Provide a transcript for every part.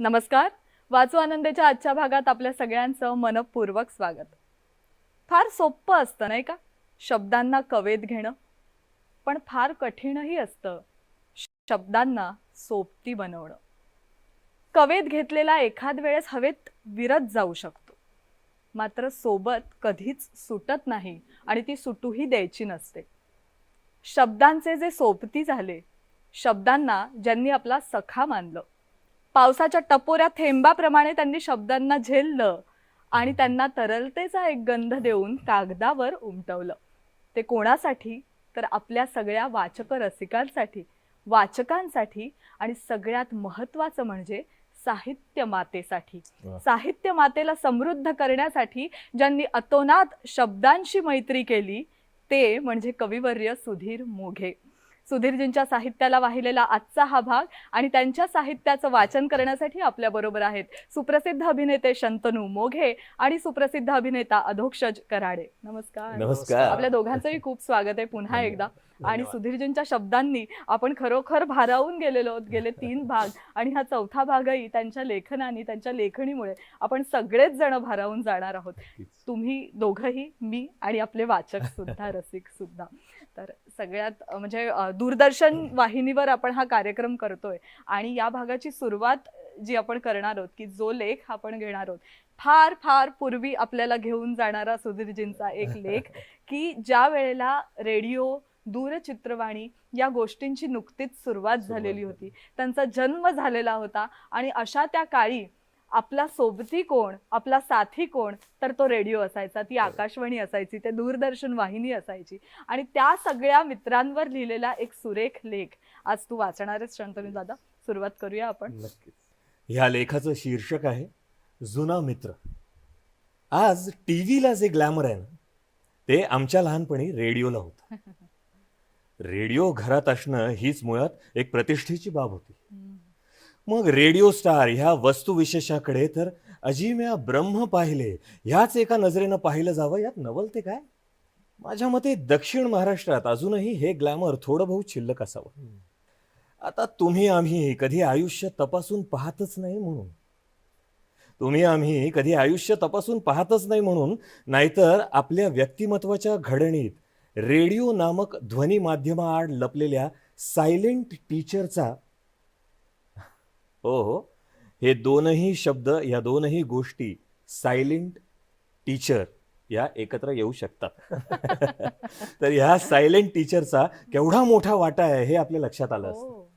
नमस्कार. वाचू आनंदाच्या आजच्या भागात आपल्या सगळ्यांचं मनपूर्वक स्वागत. फार सोपं असतं नाही का? शब्दांना कवेत घेणं. पण फार कठीणही असतं शब्दांना सोबती बनवणं. कवेत घेतलेला एखाद वेळेस हवेत विरत जाऊ शकतो. मात्र सोबत कधीच सुटत नाही आणि ती सुटूही द्यायची नसते. शब्दांचे जे सोबती झाले शब्दांना ज्यांनी आपला सखा मानलं पावसाच्या टपोऱ्या थेंबाप्रमाणे त्यांनी शब्दांना झेललं आणि त्यांना तरलतेचा एक गंध देऊन कागदावर उमटवलं. ते कोणासाठी? तर आपल्या सगळ्या वाचक रसिकांसाठी वाचकांसाठी आणि सगळ्यात महत्वाचं म्हणजे साहित्य मातेसाठी. साहित्य मातेला समृद्ध करण्यासाठी ज्यांनी अतोनात शब्दांशी मैत्री केली ते म्हणजे कविवर्य सुधीर मोघे. सुधीरजींच्या साहित्याला वाहिलेला आजचा हा भाग आणि त्यांच्या साहित्याचं वाचन करण्यासाठी आपल्या बरोबर आहेत सुप्रसिद्ध अभिनेते शंतनू मोघे आणि सुप्रसिद्ध अभिनेता अधोक्षज कराडे. नमस्कार. नमस्कार. आपल्या दोघांचंही खूप स्वागत आहे पुन्हा एकदा. आणि. सुधीरजींच्या शब्दांनी आपण खरोखर भारावून गेलेलो आहोत. गेले तीन भाग आणि हा चौथा भागही त्यांच्या लेखनाने त्यांच्या लेखणीमुळे आपण सगळेच जण भारावून जाणार आहोत. तुम्ही दोघंही मी आणि आपले वाचक सुद्धा रसिक सुद्धा. तर सगळ्यात म्हणजे दूरदर्शन वाहिनीवर आपण हा कार्यक्रम करतोय आणि या भागाची सुरुवात जी आपण करणार आहोत की जो लेख आपण घेणार आहोत फार फार पूर्वी आपल्याला घेऊन जाणारा सुधीरजींचा एक लेख की ज्या वेळेला रेडिओ दूरचित्रवाणी या गोष्टींची नुकतीच सुरुवात झालेली होती. त्यांचा जन्म झालेला होता आणि अशा त्या काळी आपला सोबती कोण आपला साथी कोण तर तो रेडिओ असायचा ती आकाशवाणी असायची ते दूरदर्शन वाहिनी असायची. आणि त्या सगळ्या मित्रांवर लिहिलेला एक सुरेख लेख. आज तू वाचणारच शंतनू दादा. सुरुवात करूया आपण. नक्कीच. ह्या लेखाचं शीर्षक आहे जुना मित्र. आज टीव्हीला जे ग्लॅमर आहे ना ते आमच्या लहानपणी रेडिओला होतं. रेडिओ घरात असणं हीच मुळात एक प्रतिष्ठेची बाब होती. मग रेडिओ स्टार ह्या वस्तुविशेषाकडे तर अजिम्या ब्रह्म पाहिले. ह्याच एका नजरेनं पाहिलं जावं. यात नवलते काय? माझ्या मते दक्षिण महाराष्ट्रात अजूनही हे ग्लॅमर थोडं बहुत शिल्लक असावं. आता तुम्ही आम्ही कधी आयुष्य तपासून पाहतच नाही म्हणून. तुम्ही आम्ही कधी आयुष्य तपासून पाहतच नाही म्हणून नाहीतर आपल्या व्यक्तिमत्वाच्या घडणीत रेडिओ नामक ध्वनी माध्यमाआड लपलेल्या सायलेंट टीचरचा हो हो. हे दोनही शब्द या दोनही गोष्टी सायलेंट टीचर या एकत्र येऊ शकतात. तर ह्या सायलेंट टीचरचा केवढा मोठा वाटा आहे हे आपल्या लक्षात आलं असतं. हो.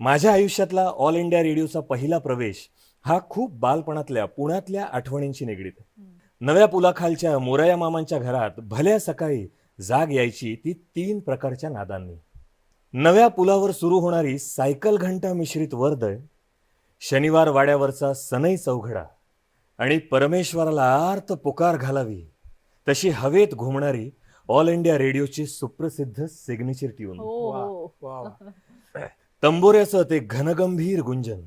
माझ्या आयुष्यातला ऑल इंडिया रेडिओचा पहिला प्रवेश हा खूप बालपणातल्या पुण्यातल्या आठवणींशी निगडीत. नव्या पुलाखालच्या मोरया मामांच्या घरात भल्या सकाळी जाग यायची ती तीन प्रकारच्या नादांनी. नव्या पुलावर सुरू होणारी सायकल घंटा मिश्रित वर्दळ शनिवार वाड्यावरचा सनई चौघडा आणि परमेश्वराला आर्त पुकार घालावी तशी हवेत घुमणारी ऑल इंडिया रेडिओची सुप्रसिद्ध सिग्नेचर ट्यून. हो हो. तंबोऱ्याचं ते घनगंभीर गुंजन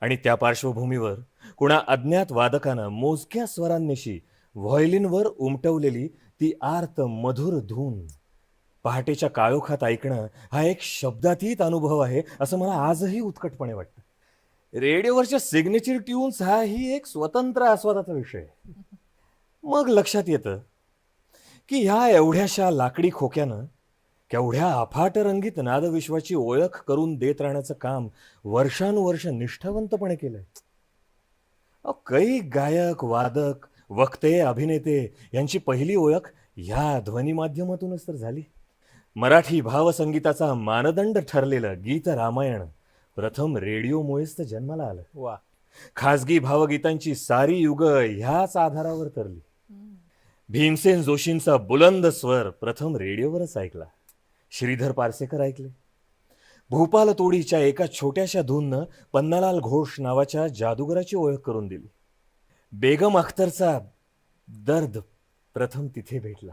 आणि त्या पार्श्वभूमीवर कुणा अज्ञात वादकानं मोजक्या स्वरांनिशी व्हायोलिनवर उमटवलेली ती आर्त मधुर धून. पहाटेच्या काळोखात ऐकणं हा एक शब्दातीत अनुभव आहे असं मला आजही उत्कटपणे वाटतं. रेडिओवरच्या सिग्नेचर ट्यून्स हा ही एक स्वतंत्र आस्वादाचा विषय मग लक्षात येतं की ह्या एवढ्याशा लाकडी खोक्यानं केवढ्या अफाट रंगीत नादविश्वाची ओळख करून देत राहण्याचं काम वर्षानुवर्ष निष्ठावंतपणे केलंय. अहो, गायक वादक वक्ते अभिनेते यांची पहिली ओळख ह्या ध्वनी माध्यमातूनच तर झाली. मराठी भावसंगीताचा मानदंड ठरलेलं गीत रामायण प्रथम रेडिओमुळेच तर जन्माला आलं. वा. खासगी भावगीतांची सारी युग ह्याच आधारावर तरली. भीमसेन जोशींचा बुलंद स्वर प्रथम रेडिओवरच ऐकला. श्रीधर पारसेकर ऐकले. भूपाल तोडीच्या एका छोट्याशा धूननं पन्नालाल घोष नावाच्या जादूगराची ओळख करून दिली. बेगम अख्तरचा दर्द प्रथम तिथे भेटला.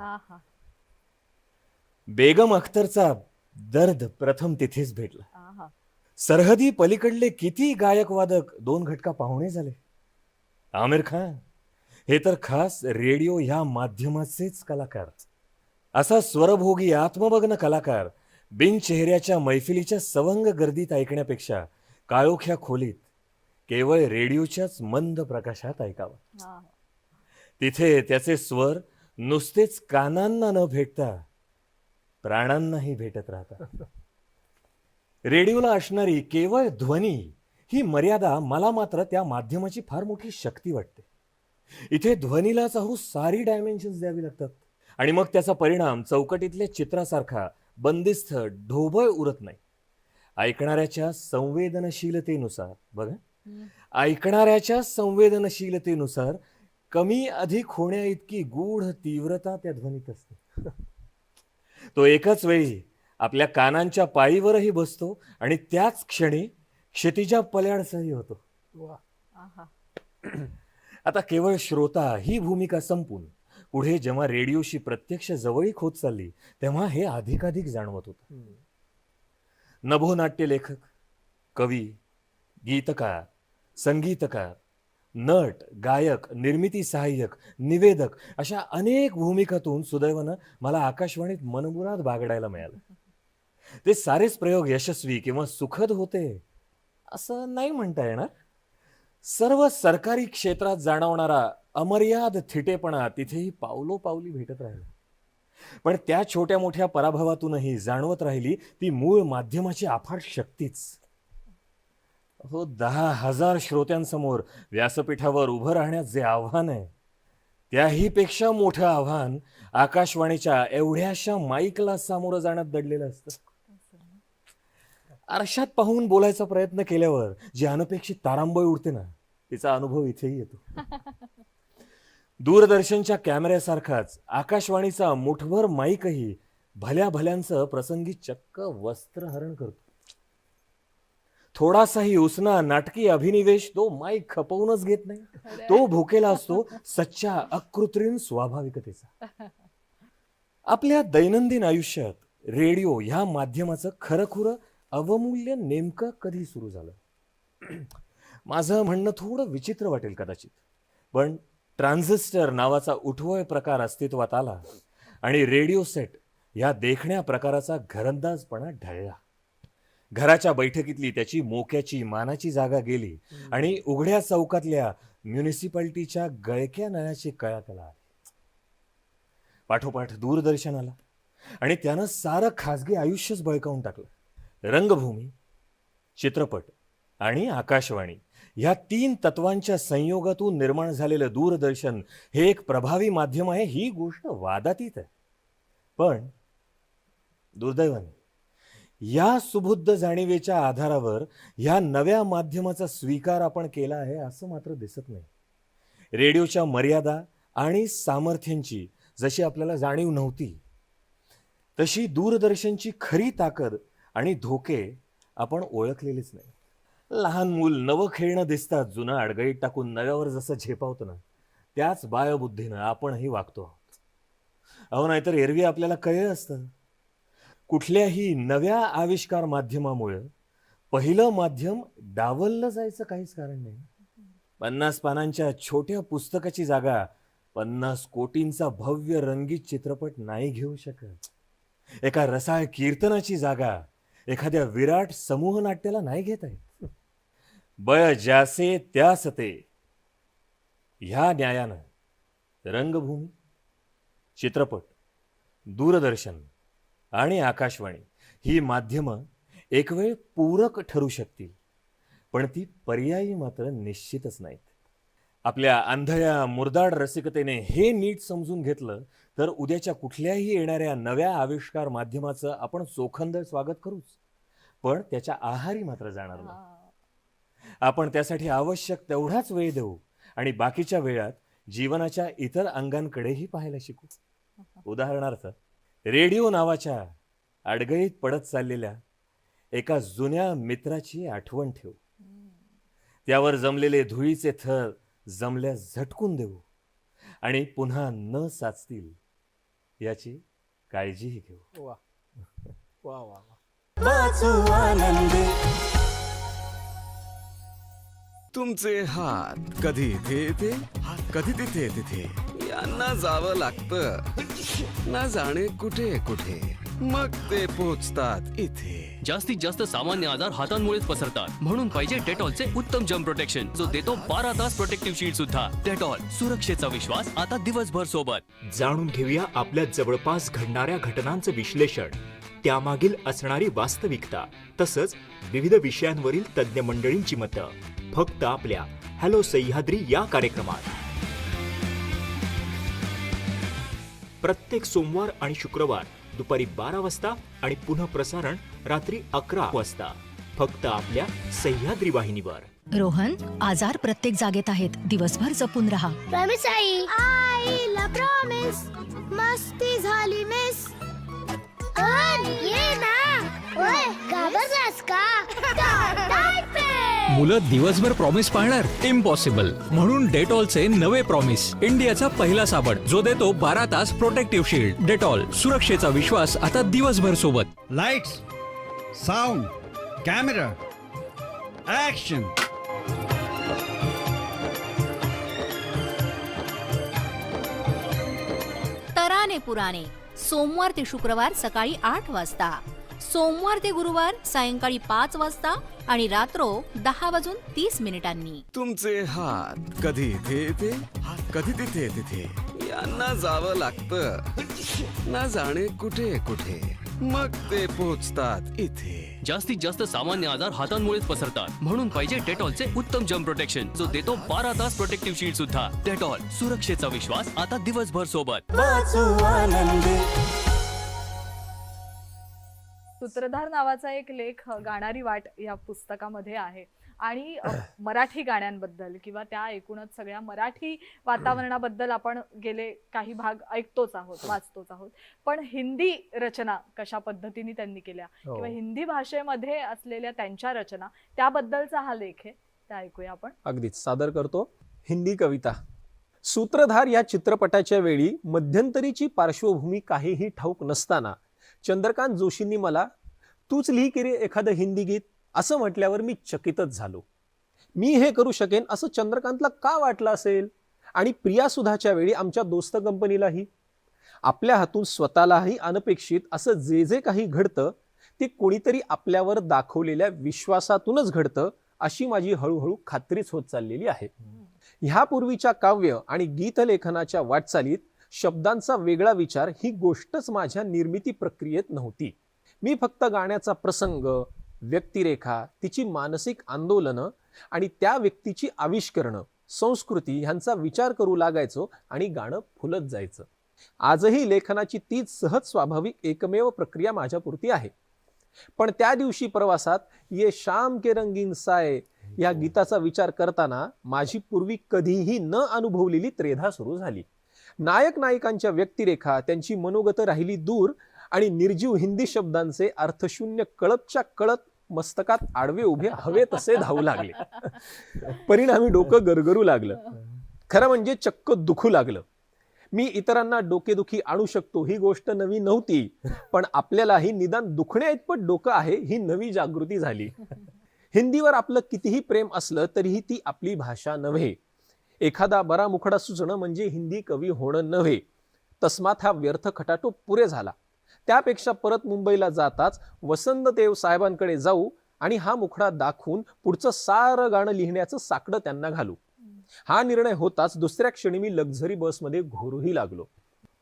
बेगम अख्तरचा दर्द प्रथम तिथेच भेटला. सरहदी पलीकडले किती गायक वादक दोन घटका पाहुणे झाले? आमिर खान हे तर खास रेडिओ ह्या माध्यमाचेच कलाकार. असा स्वरभोगी आत्मभग्न कलाकार बिन चेहऱ्याच्या मैफिलीच्या सवंग गर्दीत ऐकण्यापेक्षा काळोख्या खोलीत केवळ रेडिओच्याच मंद प्रकाशात ऐकावा. तिथे त्याचे स्वर नुसतेच कानांना न भेटता प्राणांनाही भेटत राहतात. रेडिओला असणारी केवळ ध्वनी ही मर्यादा मला मात्र त्या माध्यमाची फार मोठी शक्ती वाटते. इथे ध्वनीलाच अहो सारी डायमेन्शन्स द्यावी लागतात. आणि मग त्याचा परिणाम चौकटीतल्या चित्रासारखा बंदिस्त ढोबळ उरत नाही. ऐकणाऱ्याच्या संवेदनशीलतेनुसार बघा. ऐकणाऱ्याच्या संवेदनशीलतेनुसार कमी अधिक होण्या इतकी गूढ तीव्रता त्या ध्वनीत असते. तो एकाच वेळी आपल्या कानांच्या पाळीवरही बसतो आणि त्याच क्षणी क्षितिजा पल्याडसही होतो. आहा. आता केवळ श्रोता ही भूमिका संपून पुढे जेव्हा रेडिओशी प्रत्यक्ष जवळीक होत चालली तेव्हा हे अधिकाधिक जाणवत होतं. नभोनाट्य लेखक कवी गीतकार संगीतकार नट गायक निर्मिती सहाय्यक निवेदक अशा अनेक भूमिकातून सुदैवानं मला आकाशवाणीत मनमुराद बागडायला मिळालं. ते सारेच प्रयोग यशस्वी किंवा सुखद होते असं नाही म्हणता येणार. सर्व सरकारी क्षेत्रात जाणवणारा अमर्याद थिटेपणा तिथेही पावलो पावली भेटत राहिला. पण त्या छोट्या मोठ्या पराभवातूनही जाणवत राहिली ती मूळ माध्यमाची अफाट शक्तीच. हो दहा हजार श्रोत्यांसमोर व्यासपीठावर उभं राहण्यात जे आव्हान आहे त्याही पेक्षा मोठं आव्हान आकाशवाणीच्या एवढ्याशा माईकला सामोरं जाण्यात दडलेलं असतं. आरशात पाहून बोलायचा प्रयत्न केल्यावर जी अनपेक्षित तारांबळ उडते ना तिचा अनुभव इथेही येतो. दूरदर्शनच्या कॅमेऱ्यासारखाच आकाशवाणीचा मुठभर माईकही भल्या भल्यांचं प्रसंगी चक्क वस्त्रहरण करतो. थोडासाही उसना नाटकी अभिनिवेश तो माईक खपवूनच घेत नाही. तो भुकेला असतो सच्च्या अकृत्रिम स्वाभाविकतेचा. आपल्या दैनंदिन आयुष्यात रेडिओ ह्या माध्यमाचं खरंखुरं अवमूल्य नेमकं कधी सुरू झालं? माझं म्हणणं थोडं विचित्र वाटेल कदाचित पण ट्रान्झिस्टर नावाचा उठवय प्रकार अस्तित्वात आला आणि रेडिओ सेट ह्या देखण्या प्रकाराचा घरंदाजपणा ढळला. घराच्या बैठकीतली त्याची मोक्याची मानाची जागा गेली आणि उघड्या चौकातल्या म्युनिसिपालिटीच्या गळक्या नळ्याची कळाकला आली. पाठोपाठ दूरदर्शन आला आणि त्यानं सारं खाजगी आयुष्यच बळकावून टाकलं. रंगभूमी चित्रपट आणि आकाशवाणी या तीन तत्वांच्या संयोगातून निर्माण झालेलं दूरदर्शन हे एक प्रभावी माध्यम आहे ही गोष्ट वादातीत आहे. पण दुर्दैवाने या सुबुद्ध जाणीवेच्या आधारावर ह्या नव्या माध्यमाचा स्वीकार आपण केला आहे असं मात्र दिसत नाही. रेडिओच्या मर्यादा आणि सामर्थ्यांची जशी आपल्याला जाणीव नव्हती तशी दूरदर्शनची खरी ताकद आणि धोके आपण ओळखलेलेच नाही. लहान मूल नवं खेळणं दिसतात जुनं अडगळीत टाकून नव्यावर जसं झेपावतं ना त्याच बायबुद्धीनं आपणही वागतो आहोत. अहो नाहीतर एरवी आपल्याला कळलं असतं. कुठल्याही नव्या आविष्कार माध्यमामुळं पहिलं माध्यम डावललं जायचं काहीच कारण नाही. पन्नास पानांच्या छोट्या पुस्तकाची जागा पन्नास कोटींचा भव्य रंगीत चित्रपट नाही घेऊ शकत. एका रसाळ कीर्तनाची जागा एखाद्या विराट समूह नाट्याला नाही घेता येत बळ ज्यासे त्यास ते. ह्या न्यायानं रंगभूमी चित्रपट दूरदर्शन आणि आकाशवाणी ही माध्यमं एक वेळ पूरक ठरू शकतील पण ती पर्यायी मात्र निश्चितच नाहीत. आपल्या आंधळ्या मुरदाड रसिकतेने हे नीट समजून घेतलं तर उद्याच्या कुठल्याही येणाऱ्या नव्या आविष्कार माध्यमाचं आपण चोखंदळ स्वागत करूच. पण त्याच्या आहारी मात्र जाणार नाही. आपण त्यासाठी आवश्यक तेवढाच वेळ देऊ आणि बाकीच्या वेळात जीवनाच्या इतर अंगांकडेही पाहायला शिकू. उदाहरणार्थ रेडिओ नावाच्या अडगळीत पडत चाललेल्या एका जुन्या मित्राची आठवण ठेवू. त्यावर जमलेले धुळीचे थर जमल्यास झटकून देऊ आणि पुन्हा न साचतील याची काळजीही घेऊ. वा. वा वा वा. वाचू आनंदी. तुमचे हात कधी इथे येते? कधी तिथे तिथे यांना जावं लागतं. ना जाणे कुठे कुठे? मग ते पोचतात इथे. जास्तीत जास्त सामान्य आजार हातांमुळेच पसरतात. म्हणून पाहिजे डेटॉलचे उत्तम जम प्रोटेक्शन जो देतो बारा तास प्रोटेक्टिव्ह शील्ड सुद्धा. डेटॉल सुरक्षेचा विश्वास आता दिवसभर सोबत. जाणून घेऊया आपल्या जवळपास घडणाऱ्या घटनांचं विश्लेषण. त्यामागील असणारी वास्तविकता तसंच विविध विषयांवरील तज्ज्ञ मंडळींची मतं. फक्त आपल्या हॅलो सह्याद्री या कार्यक्रमात. प्रत्येक सोमवार आणि शुक्रवार दुपारी बारा वाजता आणि पुन्हा प्रसारण रात्री अकरा वाजता. फक्त आपल्या सह्याद्री वाहिनीवर. रोहन आजार प्रत्येक जागेत आहेत. दिवसभर जपून राहा. प्रॉमिस आई. आईला प्रॉमिस मस्ती झाली मिस ये ना. ओय घाबरलास का? मुलं दिवसभर प्रॉमिस पाळणार? इम्पॉसिबल म्हणून डेटॉलचे नवे प्रॉमिस इंडियाचा पहिला साबण. जो देतो बारा तास प्रोटेक्टिव्ह शील्ड डेटॉल सुरक्षेचा विश्वास आता दिवसभर सोबत. Lights, sound, camera, action. तराने पुराणे. सोमवार ते शुक्रवार सकाळी आठ वाजता. सोमवार ते गुरुवार सायंकाळी पाच वाजता आणि रात्रो दहा वाजून तीस मिनिटांनी. तुमचे हात कधी इथे येते? कधी तिथे तिथे यांना जावं लागतं. ना जाणे कुठे कुठे? मग ते पोचतात इथे. जास्तीत जास्त सामान्य आजार हातांमुळेच पसरतात. म्हणून पाहिजे डेटॉलचे उत्तम जम प्रोटेक्शन जो देतो बारा तास प्रोटेक्टिव्ह शील्ड सुद्धा. डेटॉल सुरक्षेचा विश्वास आता दिवसभर सोबत. सूत्रधार नावाचा एक लेख गाणारी वाट या पुस्तकामध्ये आहे. आणि मराठी गाण्यांबद्दल किंवा त्या एकूणच सगळ्या मराठी वातावरणाबद्दल आपण गेले काही भाग ऐकतोच आहोत वाचतोच आहोत. पण हिंदी रचना कशा पद्धतीने त्यांनी केल्या हो. किंवा हिंदी भाषेमध्ये असलेल्या त्यांच्या रचना त्याबद्दलचा हा लेख आहे. त्या ऐकूया आपण. अगदीच. सादर करतो. हिंदी कविता. सूत्रधार या चित्रपटाच्या वेळी मध्यंतरीची पार्श्वभूमी काहीही ठाऊक नसताना चंद्रकांत जोशींनी मला तूच लिही की रे एखादं हिंदी गीत. असं म्हटल्यावर मी चकितच झालो. मी हे करू शकेन असं चंद्रकांतला का वाटलं असेल? आणि प्रियासुधाच्या वेळी आमच्या दोस्त कंपनीलाही. आपल्या हातून स्वतःलाही अनपेक्षित असं जे जे काही घडतं ते कोणीतरी आपल्यावर दाखवलेल्या विश्वासातूनच घडतं अशी माझी हळूहळू खात्रीच होत चाललेली आहे. ह्यापूर्वीच्या काव्य आणि गीतलेखनाच्या वाटचालीत शब्दांचा वेगळा विचार ही गोष्टच माझ्या निर्मिती प्रक्रियेत नव्हती. मी फक्त गाण्याचा प्रसंग व्यक्तिरेखा तिची मानसिक आंदोलनं आणि त्या व्यक्तीची आविष्करणं संस्कृती ह्यांचा विचार करू लागायचो आणि गाणं फुलत जायचं. आजही लेखनाची तीच सहज स्वाभाविक एकमेव प्रक्रिया माझ्यापुरती आहे. पण त्या दिवशी प्रवासात ये शाम के रंगीन साय या गीताचा विचार करताना माझी पूर्वी कधीही न अनुभवलेली त्रेधा सुरू झाली. नायक नायिकांच्या व्यक्तिरेखा त्यांची मनोगत राहिली दूर आणि निर्जीव हिंदी शब्दांचे अर्थशून्य कळपच्या कळत मस्तकात आडवे उभे हवे तसे धावू लागले. परिणामी डोकं गरगरू लागलं. खरं म्हणजे चक्क दुखू लागलं. मी इतरांना डोकेदुखी आणू शकतो ही गोष्ट नवी नव्हती पण आपल्यालाही निदान दुखण्या इतपत डोकं आहे ही नवी जागृती झाली. हिंदीवर आपलं कितीही प्रेम असलं तरीही ती आपली भाषा नव्हे. एखादा बरा मुखडा सुचणं म्हणजे हिंदी कवी होणं नव्हे. तस्मात हा व्यर्थ खटाटो पुरे झाला. त्यापेक्षा परत मुंबईला जाताच वसंतदेव साहेबांकडे जाऊ आणि हा मुखडा दाखवून पुढचं सारं गाणं लिहिण्याचं साकडं त्यांना घालू. हा निर्णय होताच दुसऱ्या क्षणी मी लक्झरी बसमध्ये घोरूही लागलो.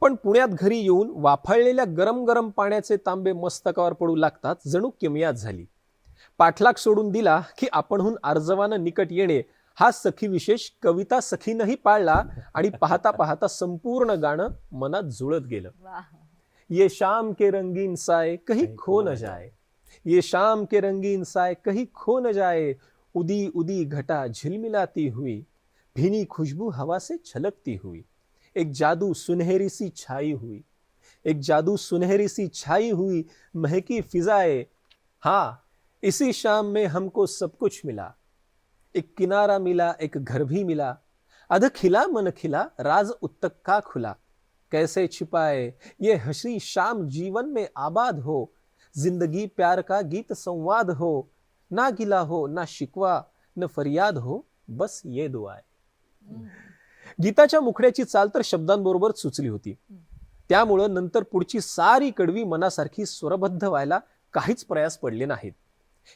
पण पुण्यात घरी येऊन वाफाळलेल्या गरम गरम पाण्याचे तांबे मस्तकावर पडू लागतात जणू किमयात झाली. पाठलाग सोडून दिला की आपणहून आर्जवानं निकट येणे हा सखी विशेष कविता सखीनंही पाळला आणि पाहता पाहता संपूर्ण गाणं मनात जुळत गेलं. ये शाम के रंगीन साय कहीं खो न जाए. ये शाम के रंगीन साय कहीं खो न जाए. उदी उदी घटा झिलमिलाती हुई. भीनी खुशबू हवा से छलकती हुई. एक जादू सुनहरी सी छाई हुई. एक जादू सुनहरी सी छाई हुई महकी फिजाए. हाँ इसी शाम में हमको सब कुछ मिला. एक किनारा मिला एक घर भी मिला. अध खिला मन खिला राज उत्तक का खुला. कैसे छिपाए ये हसी शाम जीवन में आबाद हो. जिंदगी प्यार का गीत संवाद हो. ना गिला हो ना शिकवा न फरियाद हो बस ये दुआ आहे गीताच्या मुखड्याची चाल तर शब्दांबरोबर सुचली होती. त्यामुळं नंतर पुढची सारी कडवी मनासारखी स्वरबद्ध व्हायला काहीच प्रयास पडले नाहीत.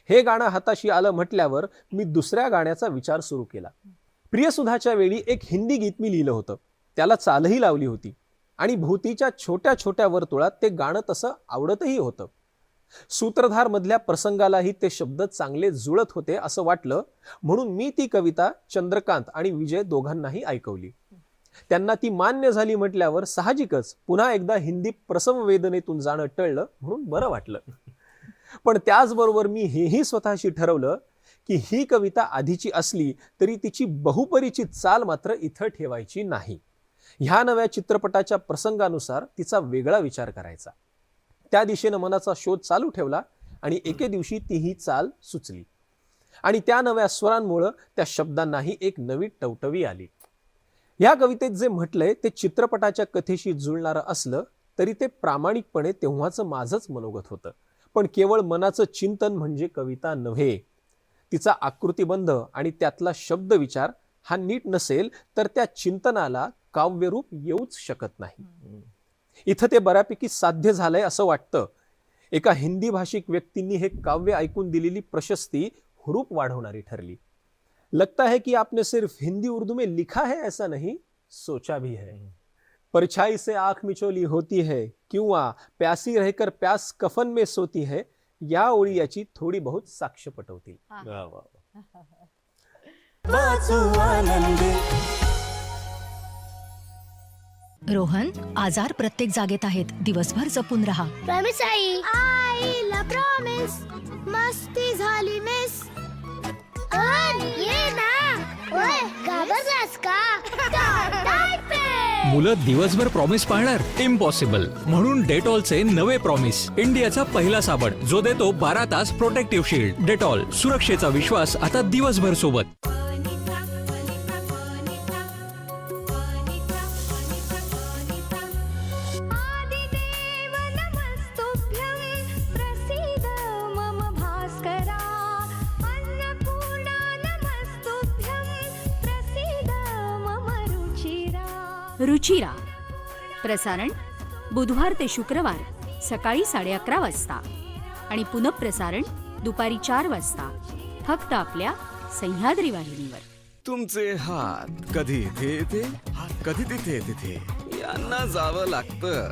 हे गाणं हाताशी आलं म्हटल्यावर मी दुसऱ्या गाण्याचा विचार सुरू केला. प्रियसुधाच्या वेळी एक हिंदी गीत मी लिहिलं होतं. त्याला चालही लावली होती आणि भोवतीच्या छोट्या छोट्या वर्तुळात ते गाणं तसं आवडतही होतं. सूत्रधार मधल्या प्रसंगालाही ते शब्द चांगले जुळत होते असं वाटलं म्हणून मी ती कविता चंद्रकांत आणि विजय दोघांनाही ऐकवली. त्यांना ती मान्य झाली म्हटल्यावर साहजिकच पुन्हा एकदा हिंदी प्रसम वेदनेतून जाणं टळलं म्हणून बरं वाटलं. पण त्याचबरोबर मी हेही स्वतःशी ठरवलं की ही कविता आधीची असली तरी तिची बहुपरिचित चाल मात्र इथं ठेवायची नाही. ह्या नव्या चित्रपटाच्या प्रसंगानुसार तिचा वेगळा विचार करायचा. त्या दिशेनं मनाचा शोध चालू ठेवला आणि एके दिवशी ती ही चाल सुचली. आणि त्या नव्या स्वरांमुळं त्या शब्दांनाही एक नवी टवटवी आली. या कवितेत जे म्हटलंय ते चित्रपटाच्या कथेशी जुळणारं असलं तरी ते प्रामाणिकपणे तेव्हाचं माझंच मनोगत होतं. पण केवळ मनाचं चिंतन म्हणजे कविता नव्हे. तिचा आकृतीबंध आणि त्यातला शब्द विचार हा नीट नसेल तर त्या चिंतनाला काव्यरूप येऊच शकत नाही. इथं ते बऱ्यापैकी साध्य झालंय असं वाटतं. एका हिंदी भाषिक व्यक्तींनी हे काव्य ऐकून दिलेली प्रशस्ती हुरूप वाढवणारी ठरली. लगता है कि आपने सिर्फ हिंदी उर्दू में लिखा है ऐसा नहीं? सोचा भी है. परछाई से आंख मिचोली होती है किंवा प्यासी रहकर प्यास कफन में सोती है या ओळी याची थोडी बहुत साक्ष पटवतील वा, वा, वा. वाचू आनंदी। रोहन आजार प्रत्येक जागेत आहेत. दिवसभर जपून राहा. प्रॉमिस आई। आईला प्रॉमिस. मस्ती झाली मिस ये ना. घाबरलास का मुलं दिवसभर प्रॉमिस पाळणार? इम्पॉसिबल म्हणून डेटॉलचे नवे प्रॉमिस इंडियाचा पहिला साबण. जो देतो बारा तास प्रोटेक्टिव्ह शील्ड डेटॉल सुरक्षेचा विश्वास आता दिवसभर सोबत. रुचिरा. प्रसारण बुधवार ते शुक्रवार सकाळी साडे अकरा वाजता. आणि पुनःप्रसारण दुपारी चार वाजता. फक्त आपल्या सह्याद्री वाहिनीवर. तुमचे हात कधी इथे येते? कधी तिथे तिथे यांना जावं लागतं.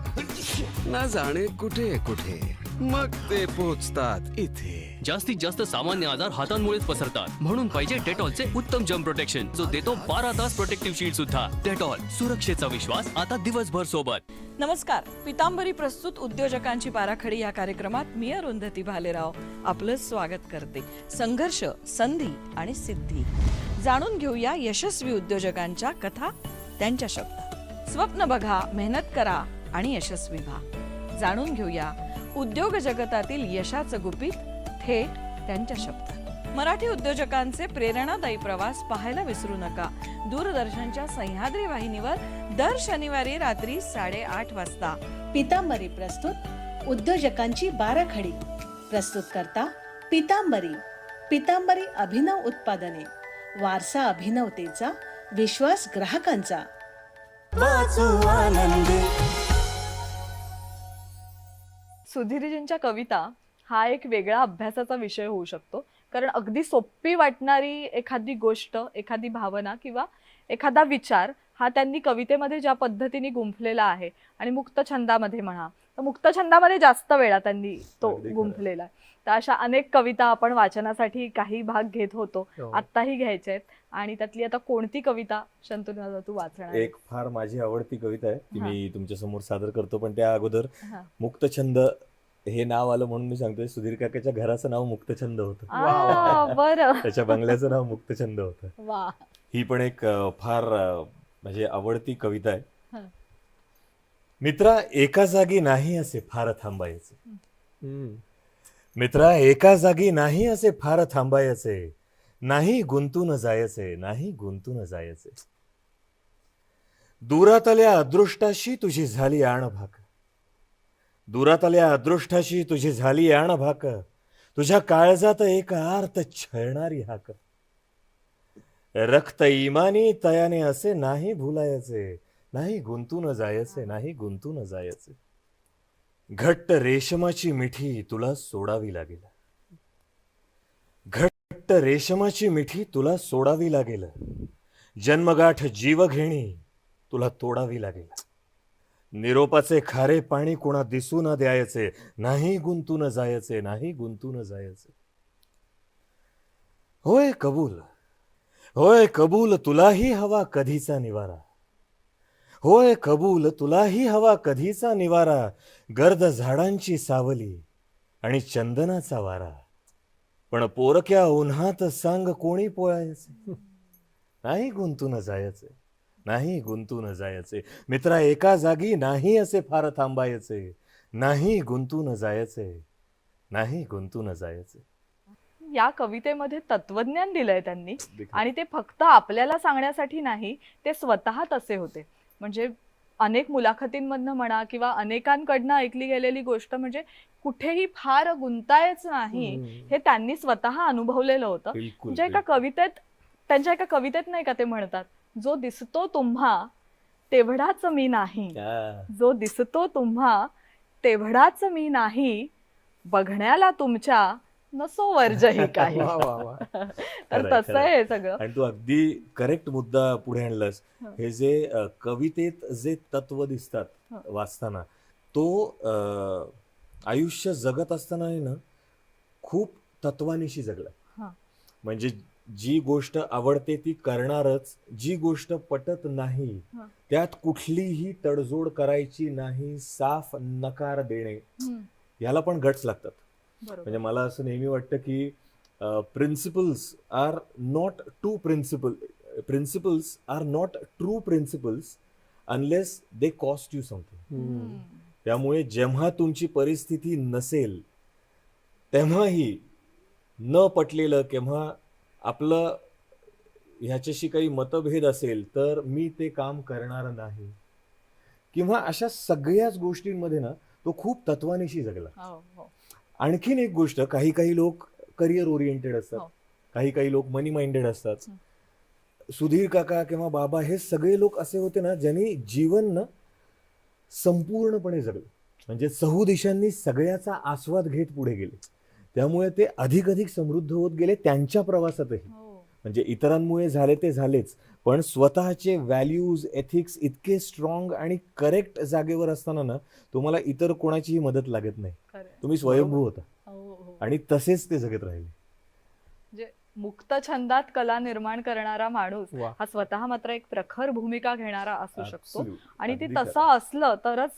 ना जाणे कुठे कुठे. मग ते पोचतात इथे. जास्तीत जास्त सामान्य आजार हातांमुळेच पसरतात. म्हणून पाहिजे डेटॉलचे उत्तम जम प्रोटेक्शन जो देतो बारा तास प्रोटेक्टिव्ह शील्ड सुद्धा. डेटॉल सुरक्षेचा विश्वास आता दिवसभर सोबत. नमस्कार. पितांबरी प्रस्तुत उद्योजकांची बाराखडी या कार्यक्रमात मी अरुंधती भालेराव. आपलं स्वागत करते. संघर्ष संधी आणि सिद्धी. जाणून घेऊया यशस्वी उद्योजकांच्या कथा त्यांच्या शब्दात स्वप्न बघा मेहनत करा आणि यशस्वी व्हा. जाणून घेऊया उद्योग जगतातील यशाचं गुपित थेट त्यांच्या शब्दात. मराठी उद्योजकांचे प्रेरणादायी प्रवास पाहायला विसरू नका. दूरदर्शनच्या सह्याद्री वाहिनीवर दर शनिवारी रात्री साडेआठ वाजता. पितांबरी प्रस्तुत उद्योजकांची बाराखडी. प्रस्तुत करता पितांबरी. पितांबरी अभिनव उत्पादने. वारसा अभिनवतेचा विश्वास ग्राहकांचा. सुधीरजींच्या कविता हा एक वेगळा अभ्यासाचा विषय होऊ शकतो कारण अगदी सोपी वाटणारी एखादी गोष्ट एखादी भावना किंवा एखादा विचार हा त्यांनी कवितेमध्ये ज्या पद्धतीने गुंफलेला आहे आणि मुक्त छंदामध्ये म्हणा तर मुक्त छंदामध्ये जास्त वेळा त्यांनी तो. गुंफलेला आहे तर अशा अनेक कविता आपण वाचनासाठी काही भाग घेत होतो हो. आत्ताही घ्यायच्या आहेत आणि त्यातली आता कोणती कविता शंतनू तू वाचणार? एक फार माझी आवडती कविता आहे ती. मी तुमच्यासमोर सादर करतो पण त्या अगोदर हा. मुक्तछंद हे नाव आलं म्हणून मी सांगतोय सुधीर काकाच्या घराचं नाव मुक्तछंद होतं. आ, बरं. त्याच्या बंगल्याचं नाव मुक्तछंद होतं. वा. ही पण एक अ, फार अ, म्हणजे आवडती कविता आहे. हा. मित्रा एका जागी नाही असे फार थांबायचे. हम्म. मित्रा एका जागी नाही असे फार थांबायचे. नाही गुंतून जायचे नाही गुंतून जायचे. दुरातल्या अदृष्टाशी तुझी झाली दुरात आल्या अदृष्टाशी तुझी झाली आणभाक तुझ्या काळजात एक आर्त छळणारी हाक रक्त इमानी तयाने असे नाही भुलायचे नाही गुंतून जायचे नाही गुंतून जायचे. घट्ट रेशमाची मिठी तुला सोडावी लागेल. घट्ट रेशमाची मिठी तुला सोडावी लागेल. जन्मगाठ जीवघेणी तुला तोडावी लागेल. निरोपाचे खारे पाणी कोणा दिसू न द्यायचे नाही गुंतून जायचे नाही गुंतून जायचे. होय कबूल होय कबूल तुलाही हवा कधीचा निवारा. होय कबूल तुलाही हवा कधीचा निवारा गर्द झाडांची सावली आणि चंदनाचा वारा. पण पोरक्या उन्हात सांग कोणी पोळायचे नाही गुंतून जायचे. नाही गुंतून जायचे. मित्रा एका जागी नाही असे फार थांबायचे. नाही गुंतून जायचे. नाही गुंतून जायचे. या कवितेमध्ये तत्वज्ञान दिलंय त्यांनी. आणि ते फक्त आपल्याला सांगण्यासाठी नाही ते स्वतः तसे होते. म्हणजे अनेक मुलाखतींमधनं म्हणा किंवा अनेकांकडनं ऐकली गेलेली गोष्ट म्हणजे कुठेही फार गुंतायच नाही हे त्यांनी स्वतः अनुभवलेलं होतं. म्हणजे एका कवितेत त्यांच्या एका कवितेत नाही का ते म्हणतात? जो दिसतो तुम्हा तेवढाच मी नाही. जो दिसतो तुम्हा तेवढाच मी नाही बघण्याला तुमच्या नसो वर्जही काही तर तसं. आहे सगळं आणि तू अगदी करेक्ट मुद्दा पुढे आणलास हं. जे कवितेत जे तत्व दिसतात. वाचताना तो अ, आयुष्य जगत असताना ना खूप तत्वानिशी जगला. म्हणजे जी गोष्ट आवडते ती करणारच जी गोष्ट पटत नाही हं. त्यात कुठलीही तडजोड करायची नाही साफ नकार देणे. याला पण गट्स लागतात. म्हणजे मला असं नेहमी वाटतं की principles are not to principle principles are not true principles unless they cost you something. त्यामुळे जेव्हा तुमची परिस्थिती नसेल तेव्हाही न पटलेलं केव्हा आपलं ह्याच्याशी काही मतभेद असेल तर मी ते काम करणार नाही किंवा अशा सगळ्याच गोष्टींमध्ये ना तो खूप तत्वानिशी जगला हो, हो. आणखीन एक गोष्ट काही काही लोक करिअर ओरिएंटेड असतात हो. काही काही लोक मनी माइंडेड असतात. सुधीर काका किंवा बाबा हे सगळे लोक असे होते ना ज्यांनी जीवन ना संपूर्णपणे जगलं म्हणजे चहूदिशांनी सगळ्याचा आस्वाद घेत पुढे गेले त्यामुळे ते अधिक अधिक समृद्ध होत गेले त्यांच्या प्रवासातही हो. म्हणजे इतरांमुळे झाले ते झालेच पण स्वतःचे व्हॅल्यूज एथिक्स इतके स्ट्रॉंग आणि करेक्ट जागेवर असताना ना तुम्हाला इतर कोणाचीही मदत लागत नाही. तुम्ही स्वयंभू होता हो, हो. आणि तसेच ते जगत राहिले म्हणजे मुक्त छंदात कला निर्माण करणारा माणूस. हा स्वतः मात्र एक प्रखर भूमिका घेणारा असू शकतो. आणि ते तसं. असलं तरच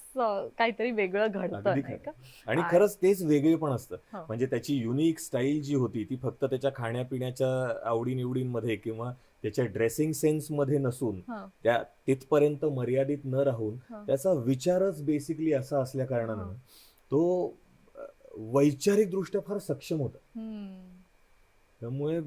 काहीतरी वेगळं घडतं आणि खरंच तेच वेगळे पण असतं हो. म्हणजे त्याची युनिक स्टाईल जी होती ती फक्त त्याच्या खाण्यापिण्याच्या आवडीनिवडींमध्ये किंवा त्याच्या ड्रेसिंग सेन्समध्ये नसून हं. त्या तिथपर्यंत मर्यादित न राहून हं. त्याचा विचारच बेसिकली असा असल्या कारणानं. तो वैचारिक दृष्ट्या फार सक्षम होता. त्यामुळे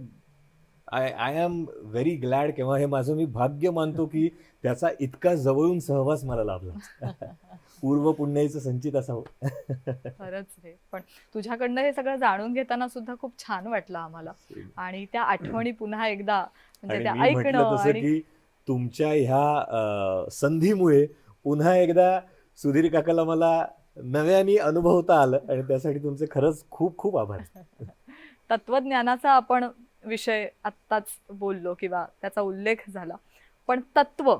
I I am very glad किंवा हे माझं मी भाग्य मानतो की त्याचा इतका जवळून सहवास मला लाभला. पूर्व पुण्याईचं संचित असावं. खरंच रे. पण तुझ्याकडनं हे सगळं जाणून घेताना सुद्धा खूप छान वाटलं आम्हाला. आणि त्या आठवणी पुन्हा एकदा म्हणजे त्या ऐकणं तसं की तुमच्या ह्या संधीमुळे पुन्हा एकदा सुधीर काकाला मला नव्याने अनुभवता आलं आणि त्यासाठी तुमचे खरंच खूप खूप आभार. तत्वज्ञानाचा आपण विषय आत्ताच बोललो किंवा त्याचा उल्लेख झाला पण तत्व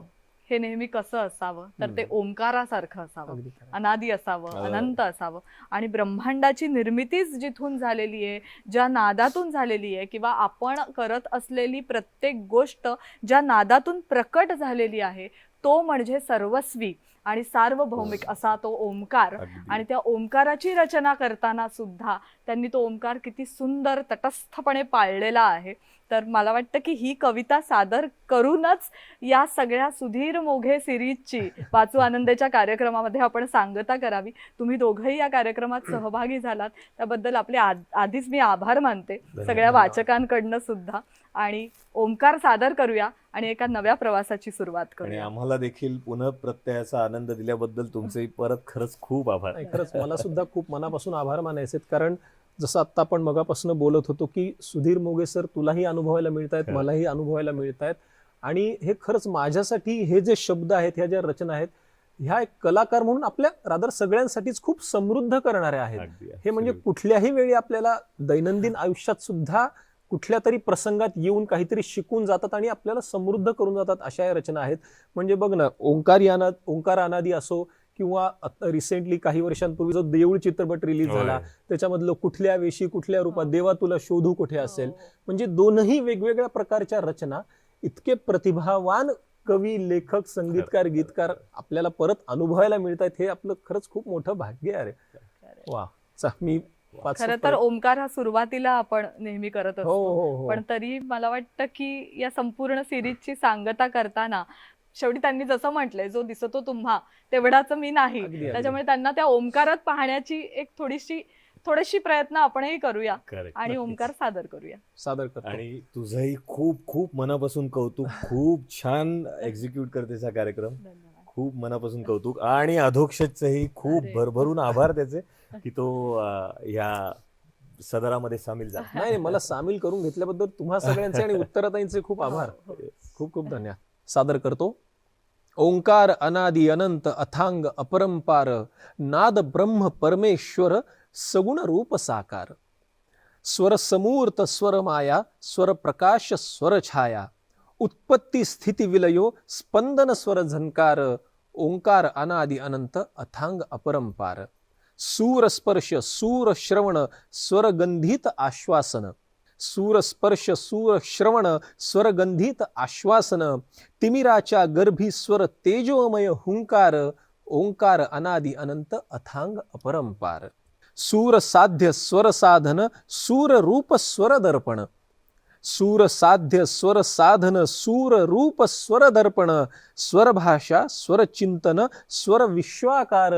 हे नेहमी कसं असावं तर ते. ओंकारासारखं असावं. अनादी असावं. अनंत असावं आणि ब्रह्मांडाची निर्मितीच जिथून झालेली आहे ज्या नादातून झालेली आहे किंवा आपण करत असलेली प्रत्येक गोष्ट ज्या नादातून प्रकट झालेली आहे तो म्हणजे सर्वस्वी आणि सार्वभौमिक असा तो ओंकार. आणि त्या ओंकाराची रचना करताना सुद्धा त्यांनी तो ओंकार किती सुंदर तटस्थपणे पाळलेला आहे. तर मला वाटतं की ही कविता सादर करूनच या सगळ्या सुधीर मोघे सिरीजची वाचू आनंदाच्या कार्यक्रमामध्ये आपण सांगता करावी. तुम्ही दोघंही या कार्यक्रमात सहभागी झालात. त्याबद्दल आपले आधीच मी आभार मानते. सगळ्या वाचकांकडनं सुद्धा. आणि ओंकार सादर करूया आणि एका नव्या प्रवासाची सुरुवात आणि करूया आम्हाला देखील पुन्हा प्रत्ययाचा आनंद दिल्याबद्दल तुमचे परत खरंच खूप आभार. खरंच मला सुद्धा खूप मनापासून आभार मानायचे. कारण जसं आत्ता आपण मगापासून बोलत होतो की सुधीर मोगे सर तुलाही अनुभवायला मिळत आहेत. मलाही अनुभवायला मिळत आहेत आणि हे खरंच माझ्यासाठी हे जे शब्द आहेत ह्या ज्या रचना आहेत ह्या एक कलाकार म्हणून आपल्या रादर सगळ्यांसाठीच खूप समृद्ध करणाऱ्या आहेत हे म्हणजे. कुठल्याही वेळी आपल्याला दैनंदिन आयुष्यात सुद्धा कुठल्या तरी प्रसंगात येऊन काहीतरी शिकून जातात आणि आपल्याला समृद्ध करून जातात अशा या रचना आहेत म्हणजे बघ ना ओंकार याना ओंकार अनादी असो किंवा रिसेंटली काही वर्षांपूर्वी जो देऊळ चित्रपट रिलीज झाला. त्याच्यामधलं कुठल्या वेशी कुठल्या रूपात देवा तुला शोधू कुठे असेल हो. म्हणजे दोनही वेगवेगळ्या प्रकारच्या रचना इतके प्रतिभावान कवी लेखक संगीतकार गीतकार. आपल्याला परत अनुभवायला मिळत आहेत हे आपलं खरंच खूप मोठं भाग्य आहे अरे वा. चा मी खरं तर ओंकार हा सुरुवातीला आपण नेहमी करत हो असतो. हो हो. पण तरी मला वाटतं की या संपूर्ण सिरीजची सांगता करताना शेवटी त्यांनी जसं म्हटलंय जो दिसतो तुम्हा तेवढाच मी नाही. त्याच्यामुळे त्यांना त्या ओंकारात पाहण्याची एक थोडीशी थोडीशी प्रयत्न आपणही करूया आणि. ओंकार सादर करूया. सादर करतो. आणि तुझंही खूप खूप मनापासून कौतुक खूप छान एक्झिक्यूट करतेस हा कार्यक्रम. खूप मनापासून कौतुक आणि अधोक्षजचेही खूप. भरभरून आभार त्याचे की तो ह्या सदरामध्ये सामील झाला. नाही मला सामील करून घेतल्याबद्दल तुम्हा सगळ्यांचे आणि उत्तरताईंचे खूप आभार. हो, हो. खूप खूप धन्यवाद. सादर करतो. ओंकार अनादि अनंत अथांग अपरंपार नाद ब्रह्म परमेश्वर सगुण रूप साकार. स्वर समूर्त स्वर माया स्वर प्रकाश स्वर छाया. उत्पत्ती स्थिती विलयो स्पंदन स्वर झंकार ओंकार अनादि अनंत अथांग अपरंपार. सूर स्पर्श सूर श्रवण स्वरगंधित आश्वासन. सूरस्पर्श सूरश्रवण स्वरगंधित आश्वासन तिमिराच्या गर्भी स्वर तेजोमय हुंकार ओंकार अनादि अनंत अथांग अपरंपार. सूर साध्य स्वर साधन सूर रूप स्वर दर्पण सूर साध्य स्वर साधन सूर रूप स्वर दर्पण स्वर भाषा स्वर चिंतन स्वर विश्वाकार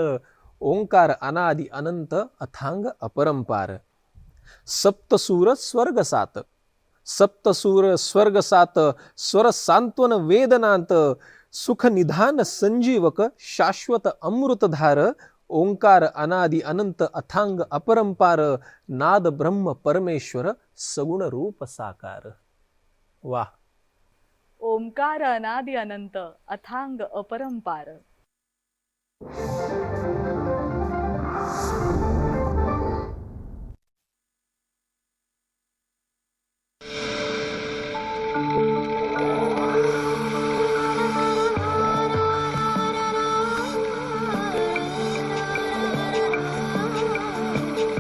ओंकार अनादि अनंत अथांग अपरंपार. सप्तसूर स्वर्ग सात सप्तसूर स्वर्ग सात स्वर सांत्वन वेदनांत सुख निधान संजीवक शाश्वत अमृतधार ओंकार अनादि अनंत अथांग अपरंपार नाद ब्रह्म परमेश्वर सगुण रूप साकार. वा ओंकार अनादि अनंत अथांग अपरंपार.